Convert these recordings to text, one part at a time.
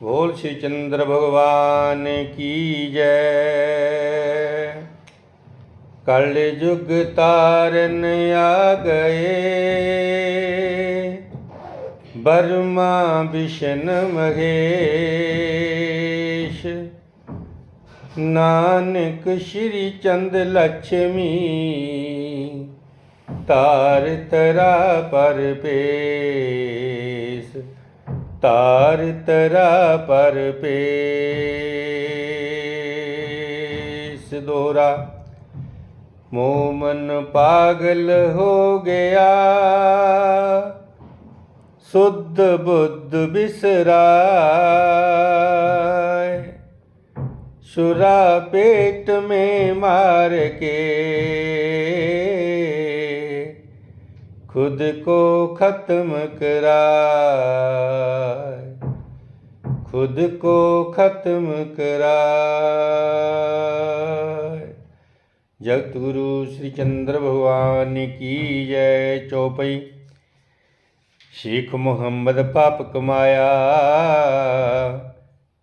बोल श्री चंद्र भगवान की जय कल युग तारन आ गए बर्मा विष्ण महेश नानक श्री चंद लक्ष्मी तार तरा पर पे ਤਾਰ ਤਰਾ ਪਰਪੇਸ ਦੋਰਾ। ਮੋਮਨ ਪਾਗਲ ਹੋ ਗਿਆ। ਸੁਧ ਬੁੱਧ ਬਿਸਰਾਏ। ਸੁਰਾ ਪੇਟ ਮੇ ਮਾਰ ਕੇ। खुद को खत्म कराए खुद को खत्म कराए जगतगुरु श्री चंद्र भगवान की जय चौपई शेख मोहम्मद पाप कमाया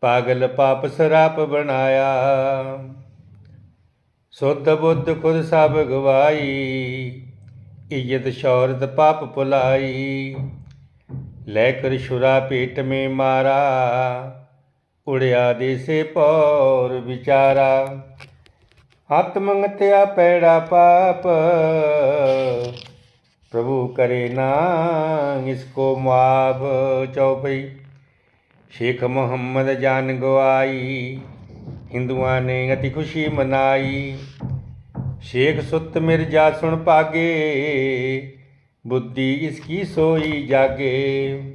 पागल पाप सराप बनाया सुध बुद्ध खुद सब गवाई ਇੱਜ਼ਤ ਸ਼ੌਹਰਤ ਪਾਪ ਭੁਲਾਈ, ਲੈ ਕਰ ਸ਼ੁਰਾ ਪੇਟ ਮੇ ਮਾਰਾ, ਉੜਿਆ ਦੇਸੇ ਪੌਰ ਵਿਚਾਰਾ। ਹੱਥ ਮੰਗਤਿਆ ਪੈੜਾ ਪਾਪ, ਪ੍ਰਭੂ ਕਰੇ ਨਾ ਇਸਕੋ ਮਾਫ ਚੌਪਈ। ਸ਼ੇਖ ਮੁਹੰਮਦ ਜਾਨ ਗਵਾਈ, ਹਿੰਦੂਆਂ ਨੇ ਅਤੀ ਖੁਸ਼ੀ ਮਨਾਈ। ਸ਼ੇਖ ਸੁੱਤ ਮਿਰਜਾ ਸੁਣ ਪਾਗੇ ਬੁੱਧੀ ਇਸਕੀ ਸੋਈ ਜਾਗੇ?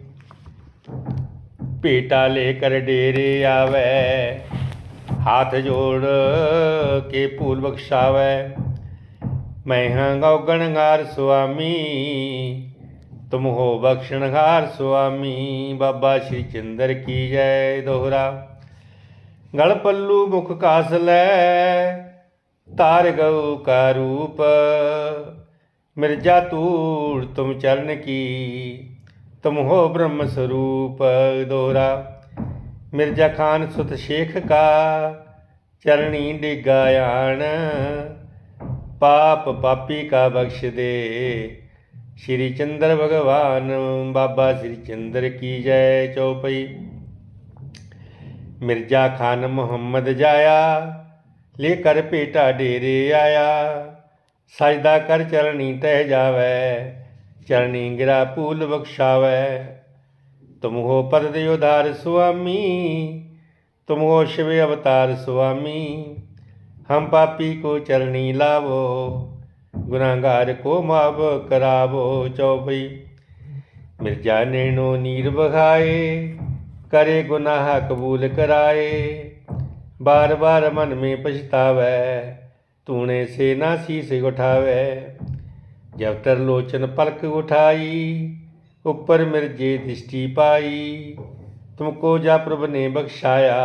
ਭੇਟਾ ਲੈ ਕਰ ਡੇਰੇ ਆਵੇ, ਹੱਥ ਜੋੜ ਕੇ ਭੂਲ ਬਖਸ਼ਾਵੇ। ਮੈਂ ਹਾਂ ਗੌਗਣਗਾਰ ਸੁਆਮੀ, ਤੁਮ ਹੋ ਬਖਸ਼ਣਹਾਰ ਸੁਆਮੀ, ਬਾਬਾ ਸ਼੍ਰੀ ਚੰਦਰ ਕੀ ਜੈ ਦੋਹਰਾ। ਗਲ ਪੱਲੂ ਮੁਖ ਕਾਸ ਲੈ ਤਾਰ ਗਉ ਕਾ ਰੂਪ, ਮਿਰਜਾ ਤੂੜ ਤੁਮ ਚਰਨ ਕੀ ਤੁਮ ਹੋ ਬ੍ਰਹਮ ਸਰੂਪ ਦੋਹਰਾ ਮਿਰਜ਼ਾ ਖਾਨ ਸੁਤ ਸ਼ੇਖ ਕਾ, ਚਰਣੀ ਡਿਗਾਇਣ ਪਾਪ ਪਾਪੀ ਕਾ ਬਖਸ਼ ਦੇ। ਸ਼੍ਰੀ ਚੰਦਰ ਭਗਵਾਨ, ਬਾਬਾ ਸ਼੍ਰੀ ਚੰਦਰ ਕੀ ਜੈ ਚੌਪਈ ਮਿਰਜ਼ਾ ਖਾਨ ਮੁਹੰਮਦ ਜਾਇਆ ਲੈ ਕਰ ਭੇਟਾ ਡੇਰੇ ਆਇਆ। ਸਜਦਾ ਕਰ ਚਰਣੀ ਤਹਿ ਜਾਵੇ ਚਰਣੀ ਗਿਰਾ ਪੂਲ ਬਖਸ਼ਾਵੇ। ਤੁਮ ਹੋ ਪਰਦੇ ਉਧਾਰ ਸੁਆਮੀ ਤੁਮ ਹੋ ਸ਼ਿਵ ਅਵਤਾਰ ਸੁਆਮੀ। ਹਮ ਪਾਪੀ ਕੋ ਚਰਣੀ ਲਾਵੋ, ਗੁਨਾਹਗਾਰ ਕੋ ਮਾਵ ਕਰਾਵੋ ਚੌਪਈ। ਮਿਰਜ਼ਾ ਨੈਣੋ ਨੀਰ ਬਖਾਏ ਕਰੇ ਗੁਨਾਹ ਕਬੂਲ ਕਰਾਏ। ਬਾਰ ਬਾਰ ਮਨ ਮੇ ਪਛਤਾਵੇ ਤੂਨੇ ਸੇ ਨਾ ਸੀਸ ਉਠਾਵੇ। ਜਬ ਤਰ ਲੋਚਨ ਪਲਕ ਉਠਾਈ, ਉੱਪਰ ਮਿਰਜੇ ਦ੍ਰਿਸ਼ਟੀ ਪਾਈ। ਤੁਮਕੋ ਜਾ ਪ੍ਰਭ ਨੇ ਬਖਸ਼ਾਇਆ,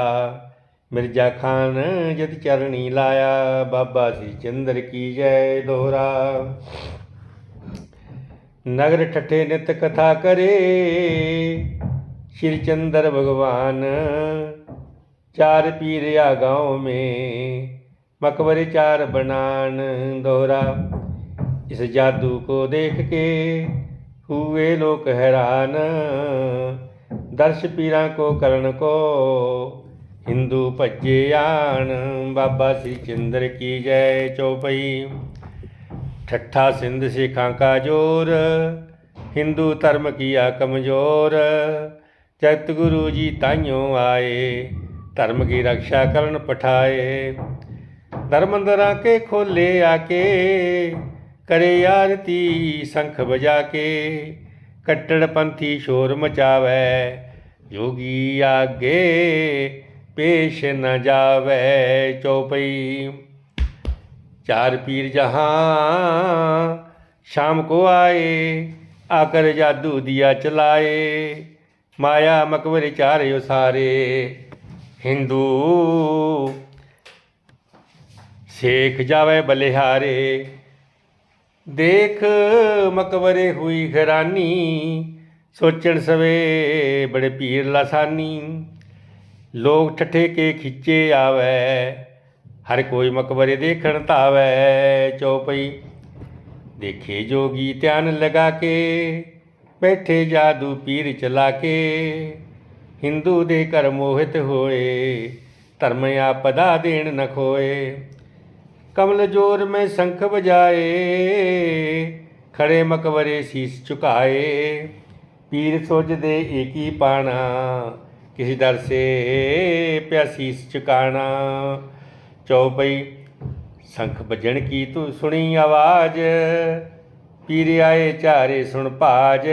ਮਿਰਜ਼ਾ ਖਾਨ ਜਦ ਚਰਣੀ ਲਾਇਆ। ਬਾਬਾ ਸੀ ਚੰਦਰ ਕੀ ਜੈ ਦੋਹਰਾ। ਨਗਰ ਠੱਠੇ ਨਿਤ ਕਥਾ ਕਰੇ, ਸ਼੍ਰੀ ਚੰਦਰ ਭਗਵਾਨ चार पीरिया गाँव में मकबरे चार बनान दोहरा। इस जादू को देख के हुए लोग हैरान। दर्श पीरा को, करण को, हिंदू पज्जयान बाबा श्री चंद्र की जय चौपई। ठट्ठा सिंध सिखा का ज़ोर, हिंदू धर्म किया कमज़ोर। जगत गुरु जी ताइयों आए। ਧਰਮ ਕੀ ਰੱਖਿਆ ਕਰਨ ਪਠਾਏ? ਧਰਮੰਦਰਾਂ ਕੇ ਖੋਲੇ ਆ ਕੇ ਕਰੇ ਆਰਤੀ ਸੰਖ ਵਜਾ ਕੇ ਕੱਟੜਪੰਥੀ ਸ਼ੋਰ ਮਚਾਵੇ, ਜੋਗੀ ਆਗੇ ਪੇਸ਼ ਨ ਜਾਵੇ ਚੌਪਈ। ਚਾਰ ਪੀਰ ਜਹਾਂ ਸ਼ਾਮ ਕੋ ਆਏ, ਆਕਰ ਜਾਦੂ ਦੀਆ ਚਲਾਏ, ਮਾਇਆ ਮਕਬਰੇ ਚਾਰੇ ਉਸਾਰੇ। ਹਿੰਦੂ। ਸੇਖ ਜਾਵੇ ਬਲਿਹਾਰੇ, ਦੇਖ ਮਕਬਰੇ ਹੋਈ ਘਰਾਨੀ ਸੋਚਣ ਸਵੇ ਬੜੇ ਪੀਰ ਲਸਾਨੀ। ਲੋਕ ਠੱਠੇ ਕੇ ਖਿੱਚੇ ਆਵੇ, ਹਰ ਕੋਈ ਮਕਬਰੇ ਦੇਖਣ ਤਾਵੇ ਚੋਪਈ। ਦੇਖੇ ਜੋਗੀ ਧਿਆਨ ਲਗਾ ਕੇ, ਬੈਠੇ ਜਾਦੂ ਪੀਰ ਚਲਾ ਕੇ। ਹਿੰਦੂ ਦੇ ਘਰ ਮੋਹਿਤ ਹੋਏ, ਧਰਮ ਆਪਦਾ ਦੇਣ ਨ ਖੋਏ। ਕਮਲ ਜੋਰ ਮੈਂ ਸ਼ੰਖ ਬਜਾਏ ਖੜੇ ਮਕਬਰੇ ਸੀਸ ਝੁਕਾਏ। ਪੀਰ ਸੁਝਦੇ ਏਕੀ ਪਾਣਾ, ਕਿਸੇ ਦਰ ਸੇ ਪਿਆਸੀਸ ਚੁਕਾਣਾ ਚੌਪਈ ਸ਼ੰਖ ਵੱਜਣ ਕੀ ਤੂੰ ਸੁਣੀ ਆਵਾਜ਼, ਪੀਰ ਆਏ ਚਾਰੇ ਸੁਣ ਭਾਜ।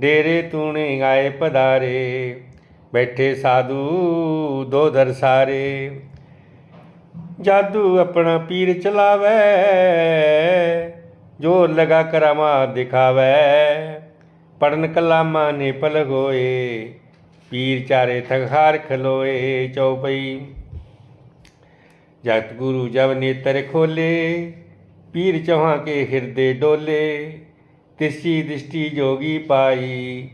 ਡੇਰੇ ਤੂਣੇ ਆਏ ਪਧਾਰੇ ਬੈਠੇ ਸਾਧੂ ਦੋ ਦਰ ਸਾਰੇ। ਜਾਦੂ ਆਪਣਾ ਪੀਰ ਚਲਾਵੇ, ਜੋਰ ਲਗਾ ਕਰਾਮਾ ਦਿਖਾਵੇ। ਪੜਨ ਕਲਾਮਾ ਨੇ ਪਲਗ ਪੀਰ ਚਾਰੇ ਥਖਾਰ ਖਲੋਏ ਚੌਪਈ। ਜਗਤ ਗੁਰੂ ਜਬ ਨੇਤਰ ਖੋਲੇ, ਪੀਰ ਚੌਹਾਂ ਕੇ ਹਿਰਦੇ ਡੋਲੇ। ਤਿਸੀ ਦ੍ਰਿਸ਼ਟੀ ਜੋਗੀ ਪਾਈ,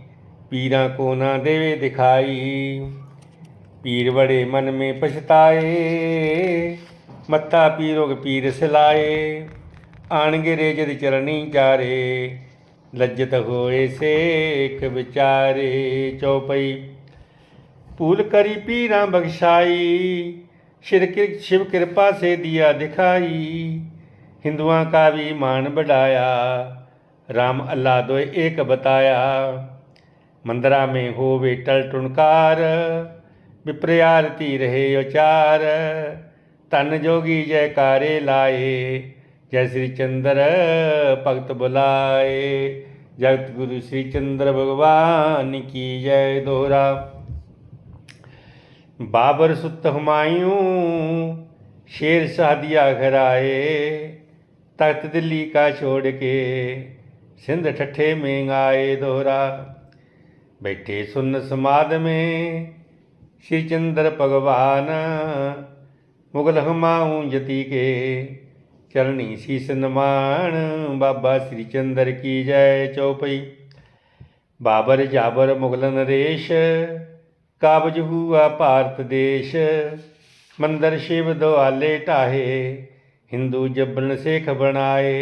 ਪੀਰਾਂ ਕੋ ਨਾ ਦੇਵੇ ਦਿਖਾਈ। ਪੀਰ ਬੜੇ ਮਨ ਮੇ ਪਛਤਾਏ ਮੱਤਾ ਪੀਰੋਗ ਪੀਰ ਸਿਲਾਏ। ਆਣਗੇ ਰੇ ਜਦ ਚਰਨੀ ਚਾਰੇ, ਲੱਜਤ ਹੋਏ ਸੇਖ ਵਿਚਾਰੇ। ਚੌਪਈ ਭੂਲ ਕਰੀ ਪੀਰਾ ਬਖਸ਼ਾਈ ਸ਼ਿਰਕਿ ਸ਼ਿਵ ਕਿਰਪਾ ਸੇ ਦਿਆ ਦਿਖਾਈ। ਹਿੰਦੂਆਂ ਕਾ ਵੀ ਮਾਨ ਬੜਾਇਆ राम अल्लाह दो एक बताया, मंदरा में हो वे टल टुनकार विप्रयारती रहे उचार तन जोगी जयकारे लाए, जय श्री चंद्र भगत बुलाए। जगत गुरु श्री चंद्र भगवान की जय दोहरा। बाबर सुत हुमायूं, शेर शाह दिया घर आए तख्त दिल्ली का छोड़ के। सिंध ठठे में गाए दोहरा बैठे सुन समाद में श्री चंद्र भगवान मुगल हमाऊं जति के चरणी शीस नमान बाबा श्री चंद्र की जय चौपई बाबर जाबर मुगल नरेश काबज हुआ भारत देश मंदिर शिव दो आले टाहे हिंदू जबन सिख बनाए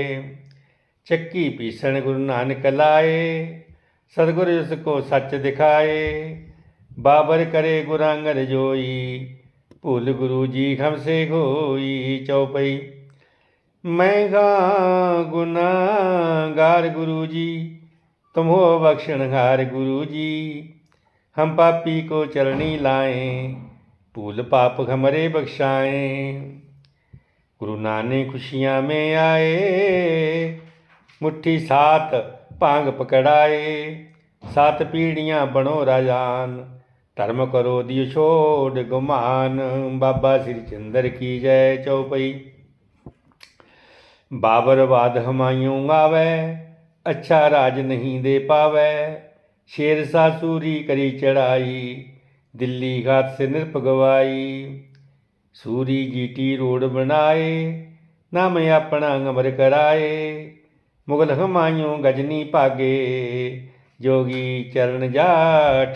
ਚੱਕੀ ਪੀਸਣ ਗੁਰੂ ਨਾਨਕ ਲਾਏ ਸਤਿਗੁਰ ਉਸ ਕੋ ਸੱਚ ਦਿਖਾਏ ਬਾਬਰ ਕਰੇ ਗੁਰਾਂਗਰ ਜੋਈ ਭੁੱਲ ਗੁਰੂ ਜੀ ਖਮਸੇ ਹੋਈ ਚੌਪਈ ਮੈਂ ਗਾ ਗੁਨਾਹਗਾਰ ਗੁਰੂ ਜੀ ਤੁਮੋ ਬਖਸ਼ਣਹਾਰ ਗੁਰੂ ਜੀ हम पापी को चरणी लाएं भूल पाप हमरे बख्शाएं गुरु नानक खुशियाँ में आए ਮੁੱਠੀ ਸਾਤ ਭਾਂਗ ਪਕੜਾਏ। ਸਤ ਪੀੜੀਆਂ ਬਣੋ ਰਾਜਾਨ, ਧਰਮ ਕਰੋ ਦੀ ਛੋੜ ਗੁਮਾਨ। ਬਾਬਾ ਸ੍ਰੀ ਚੰਦਰ ਕੀ ਜੈ ਚੌਪਈ ਬਾਬਰ ਬਾਦ ਹਮਾਇਉ ਆਵੇ, ਅੱਛਾ ਰਾਜ ਨਹੀਂ ਦੇ ਪਾਵੇ। ਸ਼ੇਰ ਸਾਸੂਰੀ ਕਰੀ ਚੜਾਈ ਦਿੱਲੀ ਘਾਤ ਸੇ ਨਿਰਪ ਗਵਾਈ। ਸੂਰੀ ਜੀਟੀ ਰੋਡ ਬਣਾਏ, ਨਾਮ ਆਪਣਾ ਅਮਰ ਕਰਾਏ। ਮੁਗਲ ਹਮਾਇਉ ਗਜਨੀ ਭਾਗੇ, ਜੋਗੀ ਚਰਨ ਜਾ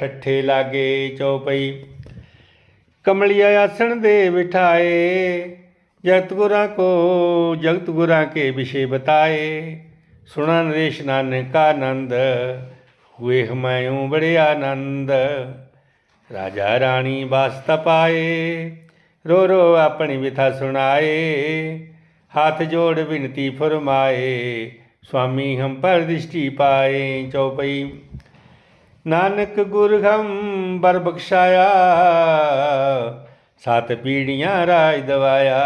ਠੱਠੇ ਲਾਗੇ ਚੌਪਈ। ਕਮਲਿਆ ਆਸਣ ਦੇ ਬਿਠਾਏ, ਜਗਤ ਗੁਰਾਂ ਕੋ ਜਗਤ ਗੁਰਾਂ ਕੇ ਵਿਸ਼ੇ ਬਤਾਏ। ਸੁਣਾ ਨਰੇਸ਼ ਨਾਨਕ ਆਨੰਦ, ਹੋਏ ਹਮਾਇਉ ਬੜੇ ਆਨੰਦ। ਰਾਜਾ ਰਾਣੀ ਬਾਸਤ ਪਾਏ, ਰੋ ਰੋ ਆਪਣੀ ਵਿਥਾ ਸੁਣਾਏ। ਹੱਥ ਜੋੜ ਬਿਨਤੀ ਫਰਮਾਏ फरमाए स्वामी हम पर दृष्टि पाए चौपई नानक गुर हम बर बख्शाया सात पीढ़ियाँ राज दवाया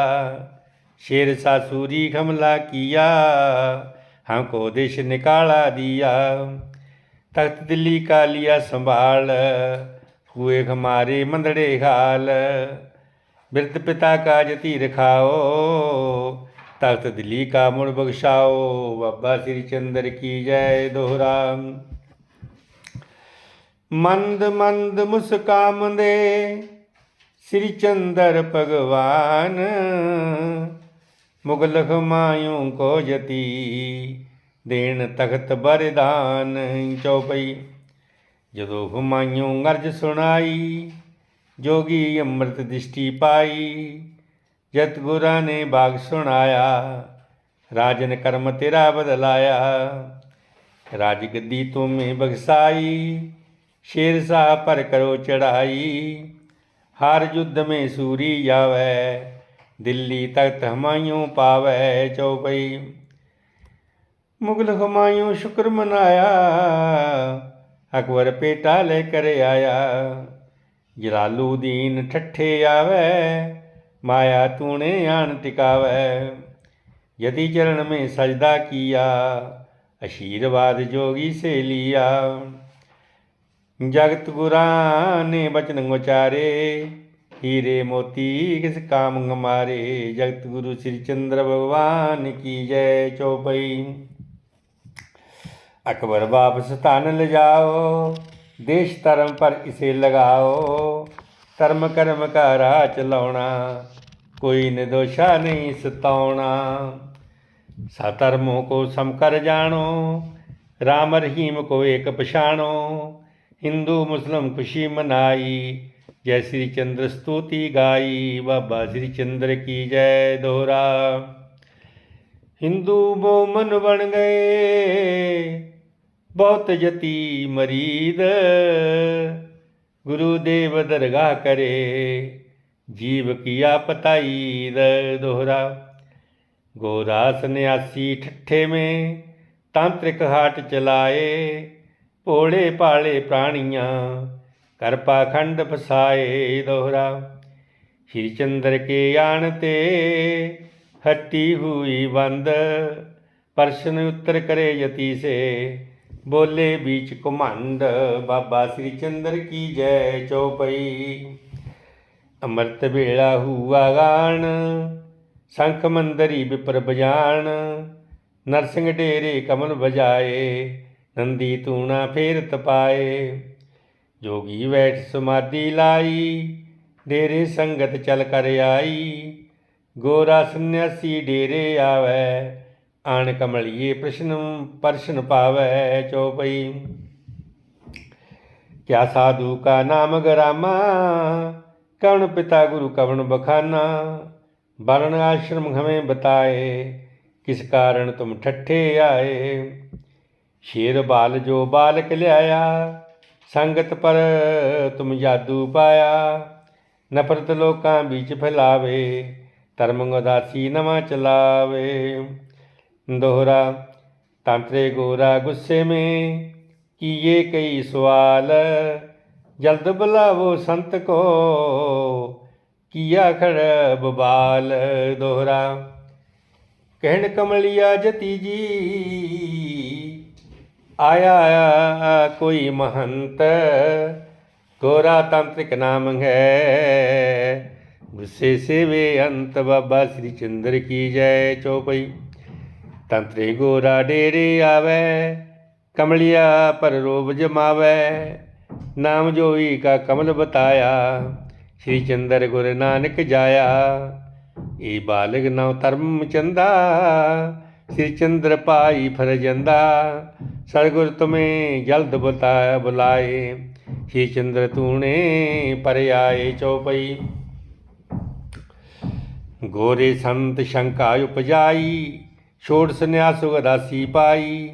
शेर सासूरी हमला किया हमको देश निकाला दिया तख्त दिल्ली का लिया संभाल हुए हमारे मंदड़े हाल वृद्ध पिता का जति रखाओ ਤਖਤ ਦਿੱਲੀ ਕਾ ਮੁੜ ਬਖਸ਼ਾਓ, ਬਾਬਾ ਸ੍ਰੀ ਚੰਦਰ ਕੀ ਜੈ ਦੋਹਰਾ ਮੰਦ ਮੰਦ ਮੁਸਕਾਮਦੇ ਸ੍ਰੀ ਚੰਦਰ ਭਗਵਾਨ, ਮੁਗਲ ਹਮਾਇੂ ਕੋ ਜਤੀ ਦੇਣ ਤਖਤ ਬਰਦਾਨ ਚੌਪਈ। ਜਦੋਂ ਹਮਾਇੂ ਅਰਜ ਸੁਣਾਈ, ਜੋਗੀ ਅੰਮ੍ਰਿਤ ਦ੍ਰਿਸ਼ਟੀ ਪਾਈ ਜਤ ਗੁਰਾਂ ਨੇ ਬਾਗ ਸੁਣਾਇਆ ਰਾਜਨ ਕਰਮ ਤੇਰਾ ਬਦਲਾਇਆ। ਰਾਜ ਗੱਦੀ ਤੁਮੇ ਬਖਸਾਈ, ਸ਼ੇਰ ਸਾਹ ਪਰ ਕਰੋ ਚੜਾਈ। ਹਰ ਯੁੱਧ ਮੇ ਸੂਰੀ ਜਾਵੇ, ਦਿੱਲੀ ਤਖਤ ਹਮਾਇਉ ਪਾਵੇ ਚਉਪਈ ਮੁਗਲ ਹਮਾਇਉ ਸ਼ੁਕਰ ਮਨਾਇਆ, ਅਕਬਰ ਪੇਟਾ ਲੈ ਕਰ ਆਇਆ। ਜਲਾਲੂਦੀਨ ਠੱਠੇ ਆਵੇ माया तूणे आन टिकावै यदि चरण में सजदा किया आशीर्वाद जोगी से लिया जगत गुराने बचन उचारे हीरे मोती किस काम मारे जगत गुरु श्री चंद्र भगवान की जय चौपई अकबर वापस तान ले जाओ देश धर्म पर इसे लगाओ ਕਰਮ ਕਰਮ ਕਾ ਰਾਹ ਚਲਾਉਣਾ, ਕੋਈ ਨਿਦੋਸ਼ਾ ਨਹੀਂ ਸਤਾਉਣਾ। ਸਾਧਰਮੋਂ ਕੋ ਸਮ ਕਰ ਜਾਣੋ, ਰਾਮ ਰਹੀਮ ਕੋ ਇੱਕ ਪਛਾਣੋ। ਹਿੰਦੂ ਮੁਸਲਮ ਖੁਸ਼ੀ ਮਨਾਈ, ਜੈ ਸ੍ਰੀ ਚੰਦਰ ਸਤੂਤੀ ਗਾਈ, ਬਾਬਾ ਸ੍ਰੀ ਚੰਦਰ ਕੀ ਜੈ ਦੋਹਰਾ। ਹਿੰਦੂ ਬੋਮਨ ਬਣ ਗਏ, ਬਹੁਤ ਜਤੀ ਮਰੀਦ। ਗੁਰੂ ਦੇਵ ਦਰਗਾਹ ਕਰੇ, ਜੀਵ ਕੀਆ ਪਤਾਈ ਦੋਹਰਾ। ਗੋਰਾ ਸੰਿਆਸੀ ਠੱਠੇ ਮੇ, ਤਾਂਤਰਿਕ ਹਾਟ ਚਲਾਏ, ਭੋਲੇ ਪਾਲੇ ਪ੍ਰਾਣੀਆਂ ਕਰਪਾ ਖੰਡ ਫਸਾਏ ਦੋਹਰਾ। ਸ਼੍ਰੀ ਚੰਦਰ ਕੇ ਆਣ ਤੇ ਹੱਟੀ ਹੋਈ ਬੰਦ ਪ੍ਰਸ਼ਨ ਉੱਤਰ ਕਰੇ ਯਤੀ ਸੇ ਬੋਲੇ ਵਿੱਚ ਕਮੰਡ ਬਾਬਾ ਸ੍ਰੀ ਚੰਦਰ ਕੀ ਜੈ ਚੌਪਈ। ਅਮਰਤ ਵੇਲਾ ਹੂਆ ਗਾਣ, ਸੰਖ ਮੰਦਰੀ ਬਿਪਰ ਬਜਾਣ। ਨਰਸਿੰਘ ਡੇਰੇ ਕਮਨ ਵਜਾਏ, ਨੰਦੀ ਤੂਣਾ ਫੇਰ ਤਪਾਏ। ਜੋਗੀ ਵੈਠ ਸਮਾਦੀ ਲਾਈ, ਡੇਰੇ ਸੰਗਤ ਚਲ ਕਰ ਆਈ। ਗੋਰਾ ਸੰਨਿਆਸੀ ਡੇਰੇ ਆਵੇ ਆਣ ਕਮਲਿਏ ਪ੍ਰਸ਼ਨ ਪਰਸ਼ਨ ਪਾਵੇ ਚੋਪਈ। ਕਿਆ ਸਾਧੂ ਕਾ ਨਾਮ ਗਰਾਮਾ ਕਵਣ ਪਿਤਾ ਗੁਰੂ ਕਵਣ ਬਖਾਨਾ? ਵਰਣ ਆਸ਼ਰਮ ਹਮੇ ਬਤਾਏ, ਕਿਸ ਕਾਰਨ ਤੁਮ ਠੱਠੇ ਆਏ? ਸ਼ੇਰ ਬਾਲ ਜੋ ਬਾਲਕ ਲਿਆਇਆ, ਸੰਗਤ ਪਰ ਤੁਮ ਜਾਦੂ ਪਾਇਆ। ਨਫ਼ਰਤ ਲੋਕਾਂ ਵਿੱਚ ਫੈਲਾਵੇ, ਧਰਮ ਉਦਾਸੀ ਨਵਾਂ ਚਲਾਵੇ। दोहरा तांत्रे गोरा गुस्से में किए कई सवाल जल्द बुलावो संत को किया खड़ बबाल दोहरा कहन कमलिया जती जी आया कोई महंत गोरा तांत्रिक नाम है गुस्से से वे अंत बाबा श्री चंद्र की जय चौपई ਤੰਤਰੀ ਗੋਰਾ ਡੇਰੇ ਆਵੇ, ਕਮਲਿਆ ਪਰ ਰੋਬ ਜਮਾਵੇ ਨਾਮ ਜੋਈ ਕਾ ਕਮਲ ਬਤਾਇਆ, ਸ੍ਰੀ ਚੰਦਰ ਗੁਰ ਨਾਨਕ ਜਾਇਆ। ਏ ਬਾਲਗ ਨਉ ਧਰਮ ਚੰਦਾ, ਸ੍ਰੀ ਚੰਦਰ ਪਾਈ ਫਰਜੰਦਾ। ਸਤਗੁਰ ਤੁਮੇ ਜਲਦ ਬਤਾਇਆ ਬੁਲਾਏ, ਸ੍ਰੀ ਚੰਦਰ ਤੂਣੇ ਪਰ ਆਏ ਚੌਪਈ। ਗੋਰੇ ਸੰਤ ਸ਼ੰਕਾ ਉਪਜਾਈ ਛੋੜ ਸੰਨਿਆਸ ਸੁਖ ਰਾਸੀ ਪਾਈ।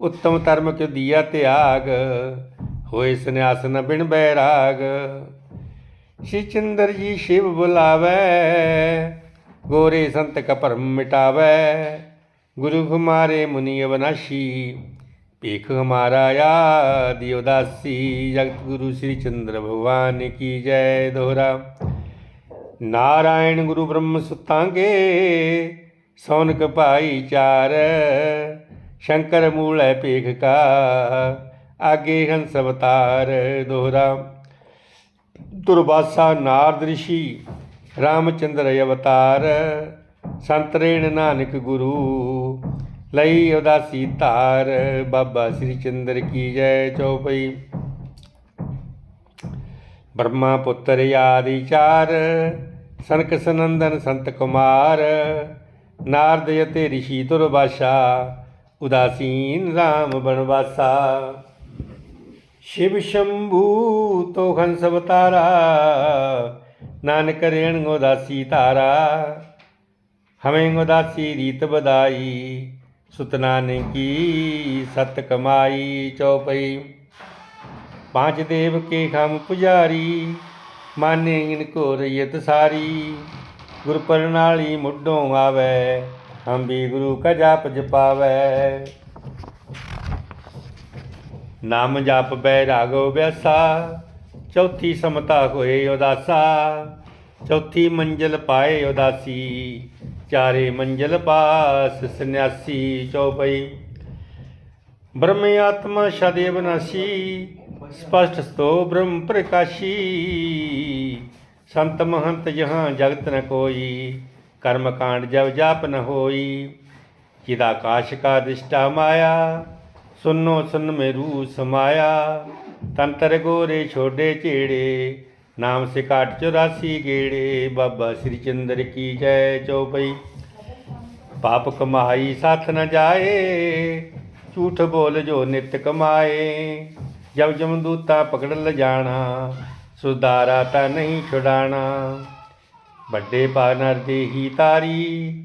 ਉੱਤਮ ਧਰਮ ਕਿਉ ਦੀਆ ਤਿਆਗ, ਹੋਏ ਸੰਨਿਆਸ ਨ ਬਿਨ ਬੈਰਾਗ। ਸ਼੍ਰੀ ਚੰਦਰ ਜੀ ਸ਼ਿਵ ਬੁਲਾਵੇ, ਗੋਰੇ ਸੰਤ ਕਾ ਭਰਮ ਮਿਟਾਵੇ। ਗੁਰੂ ਹਮਾਰੇ ਮੁਨਿ ਅਵਨਾਸ਼ੀ, ਭੇਖ ਹਮਾਰਾ ਦੀ ਉਦਾਸੀ। ਜਗਤ ਗੁਰੂ ਸ੍ਰੀ ਚੰਦਰ ਭਗਵਾਨ ਕੀ ਜੈ ਦੋਹਰਾ। ਨਾਰਾਇਣ ਗੁਰੂ ਬ੍ਰਹਮ ਸੁਤਾਂਗੇ ਸੋਨਕ ਭਾਈ ਚਾਰ, ਸ਼ੰਕਰ ਮੂਲੇ ਪੇਖ ਕਾ, ਆਗੇ ਹੰਸ ਅਵਤਾਰ ਦੋਹਰਾ। ਦੁਰਵਾਸਾ ਨਾਰਦ ਰਿਸ਼ੀ, ਰਾਮਚੰਦਰ ਅਵਤਾਰ, ਸੰਤ ਰੇਣ ਨਾਨਕ ਗੁਰੂ, ਲਈ ਉਦਾਸੀ ਧਾਰ, ਬਾਬਾ ਸ੍ਰੀ ਚੰਦਰ ਕੀ ਜੈ ਚੌਪਈ। ਬ੍ਰਹਮਾ ਪੁੱਤਰ ਆਦਿ ਚਾਰ, ਸਨਕ ਸਨੰਦਨ ਸੰਤ ਕੁਮਾਰ ਨਾਰਦ ਅਤੇ ਰਿਸ਼ੀ ਦੁਰਵਾਸਾ ਉਦਾਸੀਨ RAM ਬਨਵਾਸਾ ਸ਼ਿਵ ਸ਼ੰਭੂ ਤੋ ਹੰਸ ਅਵਤਾਰਾ ਨਾਨਕ ਰੇਣ ਉਦਾਸੀ ਤਾਰਾ ਹਮੇ ਉਦਾਸੀ ਰੀਤ ਬਦਾਈ ਸੁਤਨਾ ਨੇ ਕੀ ਸਤ ਕਮਾਈ ਚੌਪਈ पांच देव के हम पुजारी माने इनको रैयत सारी ਗੁਰ ਪਰਨਾਲੀ ਮੁੱਢੋਂ ਆਵੇ ਹੰਬੀ ਗੁਰੂ ਕਾ ਜਾਪ ਜਪਾਵੇ। ਨਾਮ ਜਪ ਬੈ ਰਾਗੋ ਵਿਆਸਾ ਚੌਥੀ ਸਮਤਾ ਹੋਏ ਉਦਾਸਾ। ਚੌਥੀ ਮੰਜ਼ਲ ਪਾਏ ਉਦਾਸੀ, ਚਾਰੇ ਮੰਜ਼ਲ ਪਾਸ ਸੰਨਿਆਸੀ ਚੌਪਈ। ਬ੍ਰਹਮ ਆਤਮਾ ਸ਼ਦੇਵ ਨਾਸੀ, ਸਪਸ਼ਟ ਸਤੋ ਬ੍ਰਹਮ ਪ੍ਰਕਾਸ਼ੀ। ਸੰਤ ਮਹੰਤ ਜਹਾਂ ਜਗਤ ਨ ਕੋਈ, ਕਰਮ ਕਾਂਡ ਜਬ ਜਾਪ ਨ ਹੋਈ। ਕਿਦਾ ਆਕਾਸ਼ ਕਾ ਦਿਸ਼ਟਾ ਮਾਇਆ, ਸੁਨੋ ਸੁਨ ਮੇ ਰੂ ਸਮਾਇਆ। ਤੰਤਰ ਗੋਰੇ ਛੋਡੇ ਝੇੜੇ, ਨਾਮ ਸਿਕਾਟ 84 ਗੇੜੇ। ਬਾਬਾ ਸ੍ਰੀ ਚੰਦਰ ਕੀ ਜੈ ਚੌਪਈ। ਪਾਪ ਕਮਾਈ ਸਾਥ ਨ ਜਾਏ, ਝੂਠ ਬੋਲ ਜੋ ਨਿਤ ਕਮਾਏ। ਜਬ ਜਮਦੂਤਾ ਪਕੜ ਲ ਜਾਣਾ ਸੁਦਾਰਾ ਤਾਂ ਨਹੀਂ ਛੁਡਾਣਾ। ਵੱਡੇ ਬਾਨਰ ਦੇ ਹੀ ਤਾਰੀ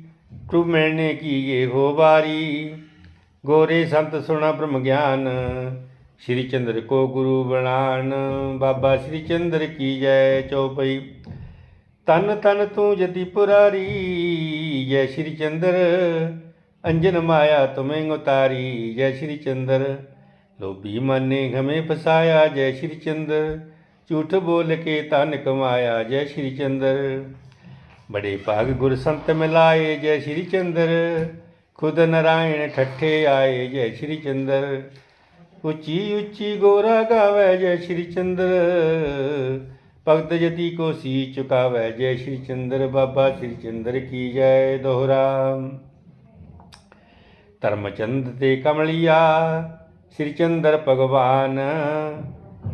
ਤੂੰ ਮਿਲਨੇ ਕੀ ਇਹ ਹੋ ਵਾਰੀ। ਗੋਰੇ ਸੰਤ ਸੁਣਾ ਬ੍ਰਹਮ ਗਿਆਨ, ਸ਼੍ਰੀ ਚੰਦਰ ਕੋ ਗੁਰੂ ਬਣਾਨ ਬਾਬਾ ਸ਼੍ਰੀ ਚੰਦਰ ਕੀ ਜੈ ਚੌਪਈ, ਤਨ ਤਨ ਤੂੰ ਜਤੀ ਪੁਰਾਰੀ। ਜੈ ਸ਼੍ਰੀ ਚੰਦਰ, ਅੰਜਨ ਮਾਇਆ ਤੁਮੇ ਉਤਾਰੀ। ਜੈ ਸ਼੍ਰੀ ਚੰਦਰ, ਲੋਭੀ ਮਨੇ ਨੇ ਫਸਾਇਆ। ਜੈ ਸ਼੍ਰੀ ਚੰਦਰ ਝੂਠ ਬੋਲ ਕੇ ਤਨ ਕਮਾਇਆ, ਜੈ ਸ਼੍ਰੀ ਚੰਦਰ। ਬੜੇ ਭਾਗ ਗੁਰ ਸੰਤ ਮਿਲਾਏ, ਜੈ ਸ਼੍ਰੀ ਚੰਦਰ। ਖੁਦ ਨਰਾਇਣ ਠੱਠੇ ਆਏ, ਜੈ ਸ਼੍ਰੀ ਚੰਦਰ। ਉੱਚੀ ਉੱਚੀ ਗੋਰਾ ਗਾਵੇ, ਜੈ ਸ਼੍ਰੀ ਚੰਦਰ। ਭਗਤ ਜਤੀ ਕੋ ਸੀ ਚੁਕਾਵੇ, ਜੈ ਸ਼੍ਰੀ ਚੰਦਰ। ਬਾਬਾ ਸ਼੍ਰੀ ਚੰਦਰ ਕੀ ਜੈ ਦੋਹਰਾ। ਧਰਮਚੰਦ ਤੇ ਕਮਲਿਆ, ਸ਼੍ਰੀ ਚੰਦਰ ਭਗਵਾਨ।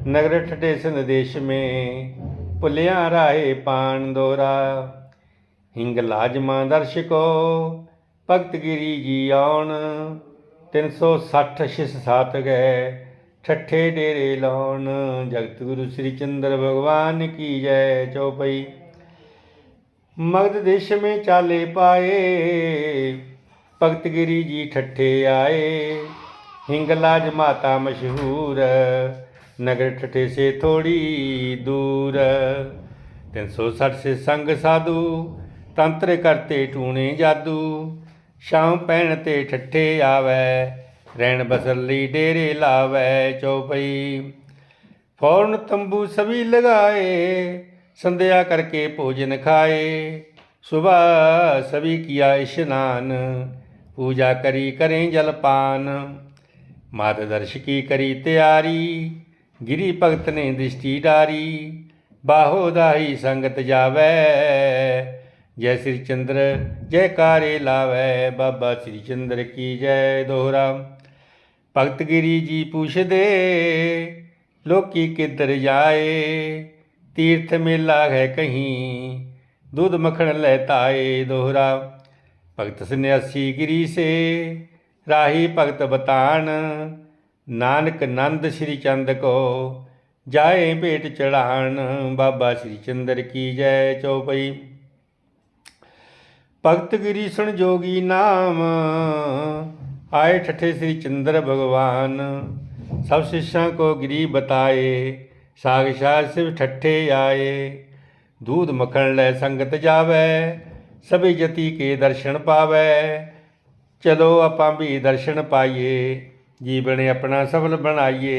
नगर ठटे संदेश में पुलिया राहे पान दोरा हिंग लाजमा दर्शको भगत गिरी जी आउन ਤਿੰਨ ਸੌ ਸੱਠ ਛਿਸ ਸਾਤ ਗਏ ਠੱਠੇ ਡੇਰੇ ਲਾਉਣ ਜਗਤ ਗੁਰੂ ਸ੍ਰੀ ਚੰਦਰ ਭਗਵਾਨ ਕੀ ਜੈ ਚੌਪਈ ਮਗਧ ਦੇਸ਼ में ਚਾਲੇ ਪਾਏ ਭਗਤ ਗਿਰੀ ਜੀ ਠੱਠੇ ਆਏ हिंगलाज माता मशहूर नगर ਨਗਰ ਠਠੇ ਸੇ ਥੋੜੀ ਦੂਰ। 360 ਸੇ ਸੰਗ ਸਾਧੂ, ਤੰਤਰ ਕਰਤੇ ਟੂਣੇ ਜਾਦੂ। ਸ਼ਾਮ ਪੈਣ ਤੇ ਠੱਠੇ ਆਵੇ ਰਹਿਣ ਬਸਰ ਲਈ ਡੇਰੇ ਲਾਵੇ ਚੌਪਈ। ਫੌਰਨ ਤੰਬੂ ਸਭੀ ਲਗਾਏ, ਸੰਧਿਆ ਕਰਕੇ ਭੋਜਨ ਖਾਏ। ਸੁਬਹ ਸਭੀ ਕੀਆ ਇਸ਼ਨਾਨ, ਪੂਜਾ ਕਰੀ ਕਰੇ ਜਲਪਾਨ ਮਾਤ ਦਰਸ਼ ਕੀ ਕਰੀ ਤਿਆਰੀ। ਗਿਰੀ ਭਗਤ ਨੇ ਦ੍ਰਿਸ਼ਟੀ ਡਾਰੀ, ਬਾਹੋ ਦਾਹੀ ਸੰਗਤ ਜਾਵੇ। ਜੈ ਸ੍ਰੀ ਚੰਦਰ ਜੈਕਾਰੇ ਲਾਵੇ, ਬਾਬਾ ਸ੍ਰੀ ਚੰਦਰ ਕੀ ਜੈ ਦੋਹਰਾ। ਭਗਤ ਗਿਰੀ ਜੀ ਪੁੱਛਦੇ, ਲੋਕੀ ਕਿੱਧਰ ਜਾਏ? ਤੀਰਥ ਮੇਲਾ ਹੈ ਕਹੀਂ, ਦੁੱਧ ਮੱਖਣ ਲੈ ਤਾਏ ਦੋਹਰਾ। ਭਗਤ ਸੰਨਿਆਸੀ ਗਿਰੀ ਸੇ, ਰਾਹੀ ਭਗਤ ਬਤਾਨ ਨਾਨਕ ਨੰਦ ਸ੍ਰੀ ਚੰਦ ਕੋ, ਜਾਏ ਭੇਟ ਚੜਾਣ ਬਾਬਾ ਸ੍ਰੀ ਚੰਦਰ ਕੀ ਜੈ ਚੌਪਈ। ਭਗਤ ਗਿਰੀ ਸੁਣ ਜੋਗੀ ਨਾਮ, ਆਏ ਠੱਠੇ ਸ੍ਰੀ ਚੰਦਰ ਭਗਵਾਨ। ਸਭ ਸਿਸ਼ਾਂ ਕੋ ਗਿਰੀ ਬਤਾਏ ਸਾਗ ਸ਼ਾਹ ਸਿਵ ਠੱਠੇ ਆਏ। ਦੂਧ ਮੱਖਣ ਲੈ ਸੰਗਤ ਜਾਵੇ, ਸਭੇ ਜਤੀ ਕੇ ਦਰਸ਼ਨ ਪਾਵੇ। ਚਲੋ ਆਪਾਂ ਵੀ ਦਰਸ਼ਨ ਪਾਈਏ। ਜੀਵਨ ਆਪਣਾ ਸਫਲ ਬਣਾਈਏ।